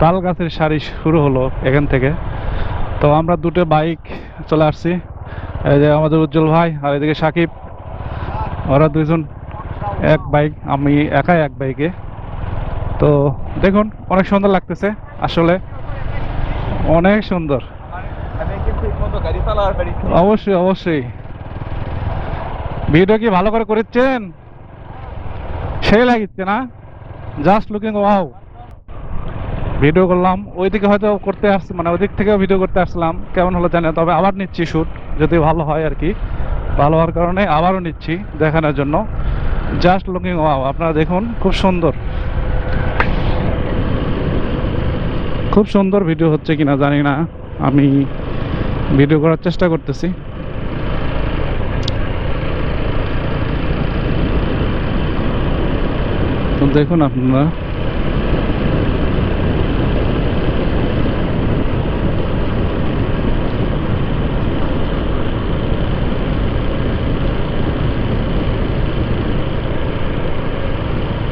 তাল গাছের সারি শুরু হলো এখান থেকে। তো আমরা দুটো বাইক চলে আসছি। এই যে আমাদের উজ্জ্বল ভাই আর এদিকে সাকিব। ওরা দুজন এক বাইক, আমি একাই এক বাইকে। তো দেখুন, অনেক সুন্দর লাগতেছে আসলে। অনেক সুন্দর। অবশ্যই অবশ্যই। ভিডিও কি ভালো করে করেছেন? সেই লাগিচ্ছে না? জাস্ট লুকিং ওয়াও ভিডিও করলাম। ওইদিকে হয়তো করতে আসছি মানে ওইদিক থেকেও ভিডিও করতে আসলাম। কেমন হলো জানি তবে আবার নিচ্ছি শ্যুট যদি ভালো হয় আর কি। ভালো হওয়ার কারণে আবারও নিচ্ছি দেখানোর জন্য। জাস্ট লুকিং ওয়াও আপনারা দেখুন, খুব সুন্দর। খুব সুন্দর ভিডিও হচ্ছে কিনা জানি না। আমি ভিডিও করার চেষ্টা করতেছি। দেখুন আপনারা।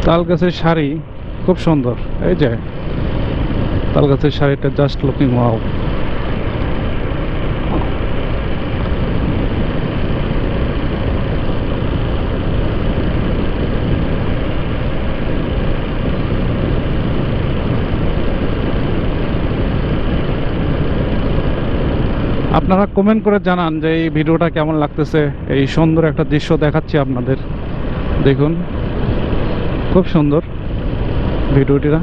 তাল গাছের শাড়ি খুব সুন্দর। এই যে তাল গাছের শাড়িটা জাস্ট লুকিং ওয়াও আপনারা কমেন্ট করে জানান যে এই ভিডিওটা কেমন লাগতেছে, এই সুন্দর একটা দৃশ্য দেখাচ্ছি আপনাদের। দেখুন। খুব সুন্দর ভিডিওটিরা।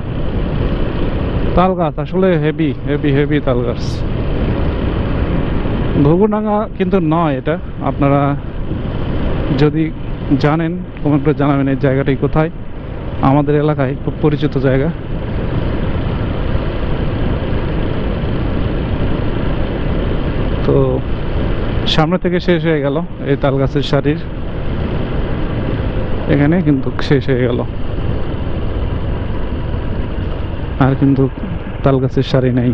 তাল গাছ, আসলে হেভি হেভি হেভি তাল গাছ। ঘুঘুডাঙ্গা কিন্তু নয় এটা। আপনারা যদি জানেন, কমেন্ট জানাবেন এই জায়গাটি কোথায়। আমাদের এলাকায় খুব পরিচিত জায়গা। তো সামনে থেকে শেষ হয়ে গেল এই তাল গাছের শাড়ির এখানে কিন্তু শেষ হয়ে গেল। আর কিন্তু তাল গাছের শাড়ি নেই।